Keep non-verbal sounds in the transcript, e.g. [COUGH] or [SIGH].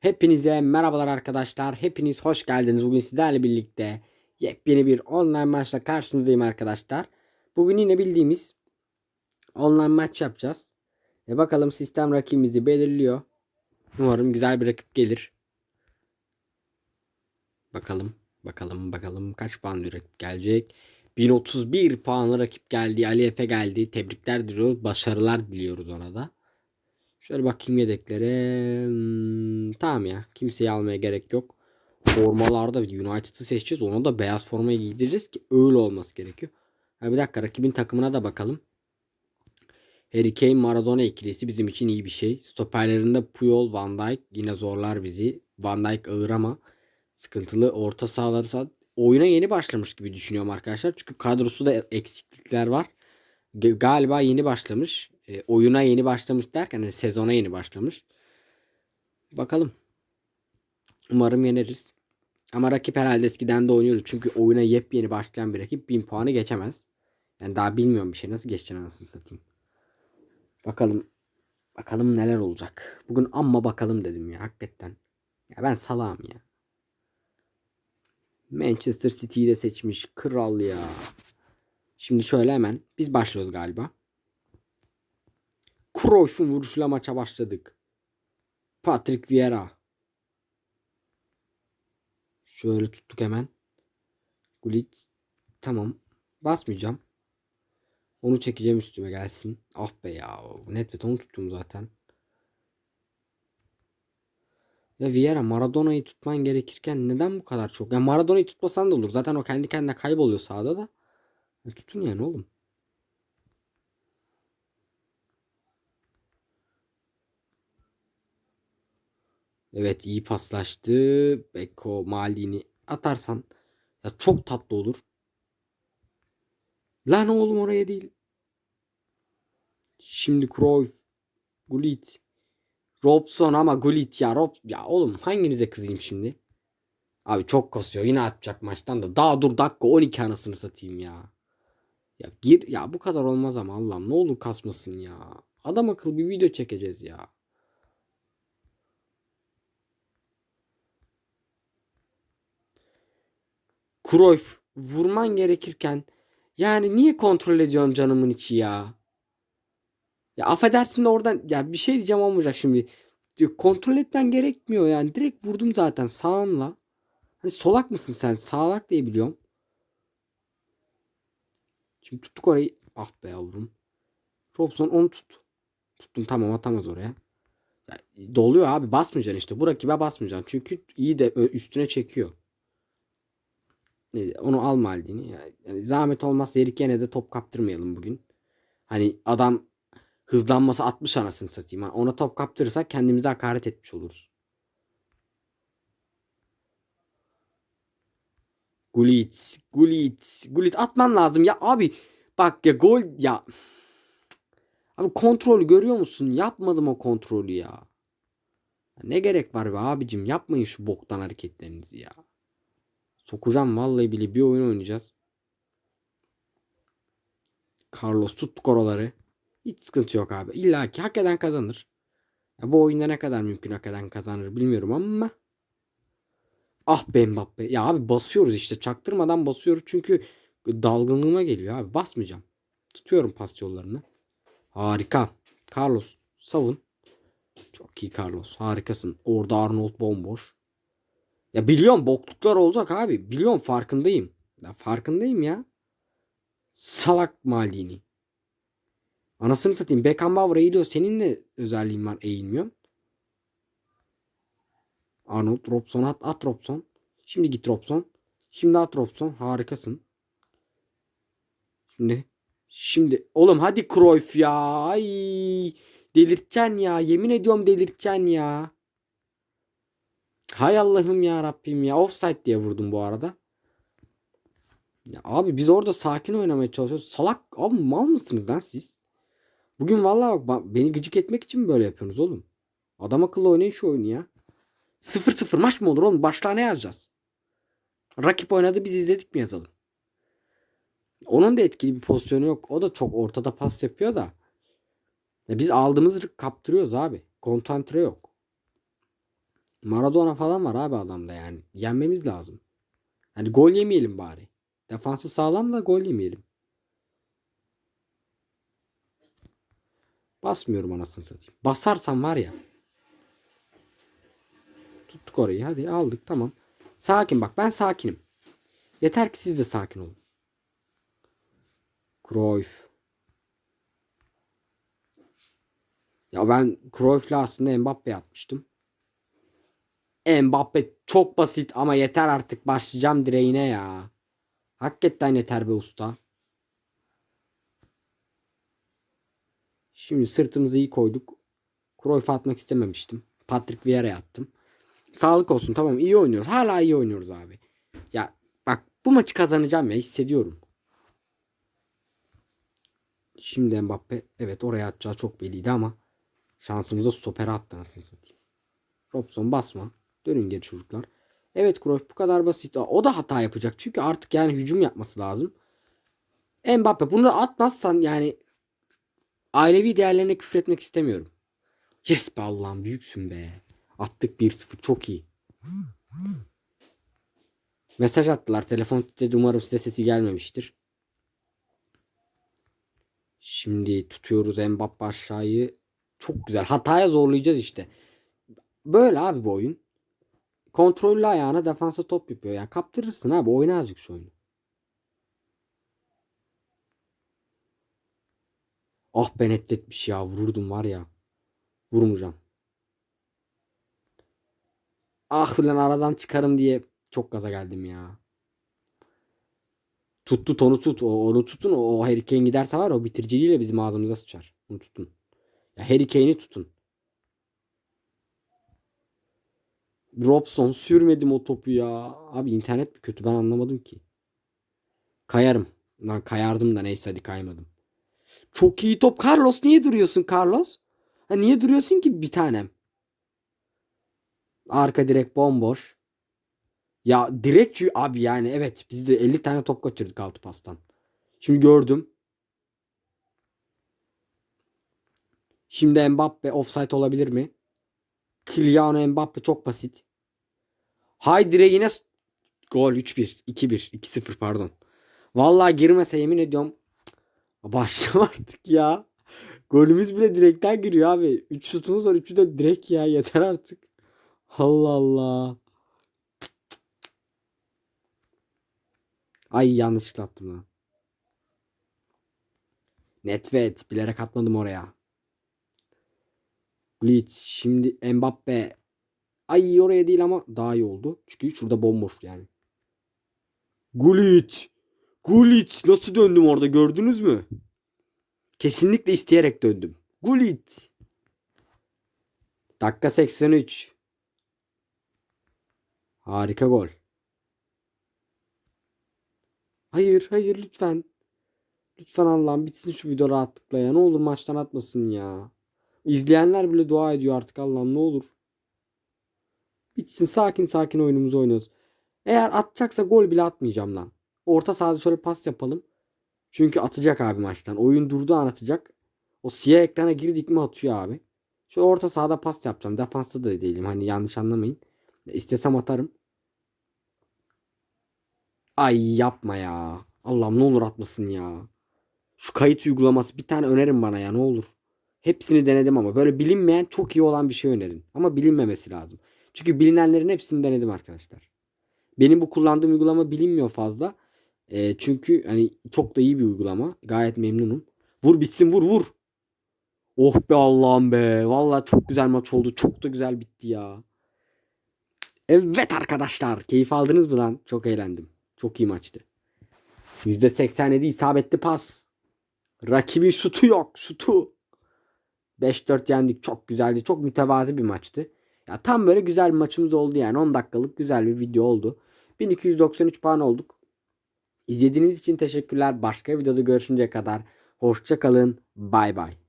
Hepinize merhabalar arkadaşlar. Hepiniz hoş geldiniz. Bugün sizlerle birlikte yepyeni bir online maçla karşınızdayım arkadaşlar. Bugün yine bildiğimiz online maç yapacağız. E bakalım sistem rakibimizi belirliyor. Umarım güzel bir rakip gelir. Bakalım, bakalım, bakalım kaç puan bir rakip gelecek. 1031 puanlı rakip geldi. Ali Efe geldi. Tebrikler diliyoruz. Başarılar diliyoruz ona da. Şöyle bakayım yedeklere. Hmm, tamam ya. Kimseyi almaya gerek yok. Formalarda United'ı seçeceğiz. Ona da beyaz formayı giydireceğiz ki öyle olması gerekiyor. Ha, bir dakika rakibin takımına da bakalım. Harry Kane Maradona ikilisi bizim için iyi bir şey. Stoperlerinde Puyol, Van Dijk yine zorlar bizi. Van Dijk ağır ama sıkıntılı orta sahaları sağ... oyuna yeni başlamış gibi düşünüyorum arkadaşlar. Çünkü kadrosu da eksiklikler var. Galiba yeni başlamış. E, oyuna yeni başlamış derken hani sezona yeni başlamış. Bakalım. Umarım yeneriz. Ama rakip herhalde eskiden de oynuyordu. Çünkü oyuna yepyeni başlayan bir rakip 1000 puanı geçemez. Yani daha bilmiyorum bir şey. Nasıl geçeceğini anasını satayım. Bakalım. Bakalım neler olacak. Bugün amma bakalım dedim ya hakikaten. Ya ben salam ya. Manchester City'yi de seçmiş. Kral ya. Şimdi şöyle hemen. Biz başlıyoruz galiba. Cruyff'un vuruşuyla maça başladık. Patrick Vieira. Şöyle tuttuk hemen. Gullit. Tamam. Basmayacağım. Onu çekeceğim üstüme gelsin. Ah be ya. Netvet onu tuttum zaten. Ya Vieira Maradona'yı tutman gerekirken neden bu kadar çok? Ya Maradona'yı tutmasan da olur. Zaten o kendi kendine kayboluyor sahada da. Ya tutun yani oğlum. Evet iyi paslaştı. Beko Maldini atarsan ya çok tatlı olur. Lan oğlum oraya değil. Şimdi Cruyff, Gullit, Robson ama Gullit ya Rob ya oğlum hanginize kızayım şimdi? Abi çok kasıyor. Yine atacak maçtan da. Daha dur dakika 12 anasını satayım ya. Ya gir ya bu kadar olmaz ama Allah'ım ne olur kasmasın ya. Adam akıllı bir video çekeceğiz ya. Cruyff vurman gerekirken yani niye kontrol ediyorsun canımın içi ya? Ya affedersin de oradan ya bir şey diyeceğim olmayacak şimdi. Kontrol etmen gerekmiyor yani. Direkt vurdum zaten sağımla. Hani solak mısın sen? Sağlak diye biliyorum. Şimdi tuttuk orayı. Ah be yavrum. Robson onu tut. Tuttum tamam atamaz oraya. Ya, doluyor abi basmayacaksın işte. Bu rakibe basmayacaksın. Çünkü iyi de üstüne çekiyor. Onu al Maldini. Yani, yani zahmet olmazsa Erik gene de top kaptırmayalım bugün. Hani adam hızlanması 60 anasını satayım. Ha, Ona top kaptırırsak kendimize hakaret etmiş oluruz. Gullit, Gullit, Gullit atman lazım ya abi. Bak ya gol ya. Abi kontrolü görüyor musun? Yapmadım o kontrolü. Ya Ne gerek var be abicim? Yapmayın şu boktan hareketlerinizi ya. Sokacağım vallahi bile bir oyun oynayacağız. Carlos tuttuk oraları. Hiç sıkıntı yok abi. İlla ki hak eden kazanır. Ya bu oyunda ne kadar mümkün hak eden kazanır bilmiyorum ama. Ah be Mbappe. Ya abi basıyoruz işte. Çaktırmadan basıyoruz çünkü dalgınlığıma geliyor abi. Basmayacağım. Tutuyorum pas yollarını. Harika. Carlos savun. Çok iyi Carlos. Harikasın. Orada Arnold bomboş. Ya biliyorum bokluklar olacak abi. Biliyorum farkındayım. Ya farkındayım ya. Salak Maldini. Anasını satayım. Beckenbauer eğiliyor. Senin ne özelliğin var eğilmiyorsun? Arnold Robson at, at Robson. Şimdi git Robson. Şimdi at Robson. Harikasın. Şimdi. Şimdi. Oğlum hadi Cruyff ya. Ay. Delirteceksin ya. Yemin ediyorum delirteceksin ya. Hay Allah'ım ya Rabbim ya. Offside diye vurdum bu arada. Ya abi biz orada sakin oynamaya çalışıyoruz. Salak abi mal mısınız lan siz? Bugün vallahi bak ba- beni gıcık etmek için mi böyle yapıyorsunuz oğlum? Adam akıllı oynayın şu oyunu ya. 0-0 maç mı olur oğlum? Başlığa ne yazacağız? Rakip oynadı biz izledik mi yazalım? Onun da etkili bir pozisyonu yok. O da çok ortada pas yapıyor da. Ya biz aldığımız kaptırıyoruz abi. Konsantre yok. Maradona falan var abi adamda yani. Yenmemiz lazım. Hani gol yemeyelim bari. Defansı sağlam da gol yemeyelim. Basmıyorum anasını satayım. Basarsam var ya. Tuttuk orayı. Hadi aldık tamam. Sakin bak ben sakinim. Yeter ki siz de sakin olun. Cruyff. Ya ben Cruyff'la aslında Mbappe atmıştım. Mbappe çok basit ama yeter artık başlayacağım direğine ya. Hakikaten yeter be usta. Şimdi sırtımızı iyi koyduk. Cruyff'a atmak istememiştim. Patrick Vieira'ya attım. Sağlık olsun tamam iyi oynuyoruz. Hala iyi oynuyoruz abi. Ya bak bu maçı kazanacağım ya hissediyorum. Şimdi Mbappe evet oraya atacağı çok belliydi ama şansımıza stopere attı nasıl satayım. Robson basma. Dönün geri çocuklar. Evet Cruyff bu kadar basit. O da hata yapacak. Çünkü artık yani hücum yapması lazım. Mbappe bunu atmazsan yani ailevi değerlerine küfretmek istemiyorum. Yes be Allah'ım büyüksün be. Attık 1-0 çok iyi. Mesaj attılar. Telefon titredi. Umarım size sesi gelmemiştir. Şimdi tutuyoruz Mbappe aşağıyı. Çok güzel. Hataya zorlayacağız işte. Böyle abi bu oyun. Kontrollü ayağına defansa top yapıyor. Yani kaptırırsın abi. Oyna azıcık şu oyunu. Ah ben etletmiş ya. Vururdum var ya. Vurmayacağım. Ah lan aradan çıkarım diye çok gaza geldim ya. Tuttu onu tut. O, onu tutun. O, o Harry Kane giderse var o bitiriciliğiyle bizim ağzımıza sıçar. Onu tutun. Ya Harry Kane'i tutun. Robson sürmedim o topu ya. Abi internet mi kötü ben anlamadım ki. Kayarım. Lan kayardım da neyse hadi kaymadım. Çok iyi top. Carlos niye duruyorsun Carlos? Ha niye duruyorsun ki bir tanem? Arka direk bomboş. Ya direkt abi yani evet biz de 50 tane top kaçırdık altı pastan. Şimdi gördüm. Şimdi Mbappe offside olabilir mi? Kylian Mbappe çok basit. Hay direğine s- gol 3-1, 2-1, 2-0 pardon. Vallahi girmese yemin ediyorum cık, başlam [LAUGHS] artık ya. Golümüz bile direkten giriyor abi. 3 şutumuz var 3'ü de direkt ya yeter artık. Allah Allah. Ay yanlışlıkla attım lan. Netvet bilerek atmadım oraya. Blitz şimdi Mbappe. Ay oraya değil ama daha iyi oldu. Çünkü şurada bomboş yani. Gullit. Gullit nasıl döndüm orada gördünüz mü? Kesinlikle isteyerek döndüm. Gullit. Dakika 83. Harika gol. Hayır hayır lütfen. Lütfen Allah'ım bitsin şu video rahatlıkla ya. Ne olur maçtan atmasın ya. İzleyenler bile dua ediyor artık Allah'ım ne olur. Bitsin sakin sakin oyunumuzu oynuyoruz. Eğer atacaksa gol bile atmayacağım lan. Orta sahada şöyle pas yapalım. Çünkü atacak abi maçtan. Oyun durduğu an atacak. O siyah ekrana girdik mi atıyor abi. Şu orta sahada pas yapacağım. Defansta da değilim. Hani yanlış anlamayın. İstesem atarım. Ay yapma ya. Allah'ım ne olur atmasın ya. Şu kayıt uygulaması bir tane önerin bana ya ne olur. Hepsini denedim ama böyle bilinmeyen çok iyi olan bir şey önerin. Ama bilinmemesi lazım. Çünkü bilinenlerin hepsini denedim arkadaşlar. Benim bu kullandığım uygulama bilinmiyor fazla. E, çünkü hani çok da iyi bir uygulama. Gayet memnunum. Vur bitsin vur vur. Oh be Allah'ım be. Vallahi çok güzel maç oldu. Çok da güzel bitti ya. Evet arkadaşlar. Keyif aldınız mı lan? Çok eğlendim. Çok iyi maçtı. %87 isabetli pas. Rakibin şutu yok. Şutu. 5-4 yendik. Çok güzeldi. Çok mütevazi bir maçtı. Ya tam böyle güzel bir maçımız oldu yani. 10 dakikalık güzel bir video oldu. 1293 puan olduk. İzlediğiniz için teşekkürler. Başka videoda görüşünceye kadar hoşça kalın. Bay bay.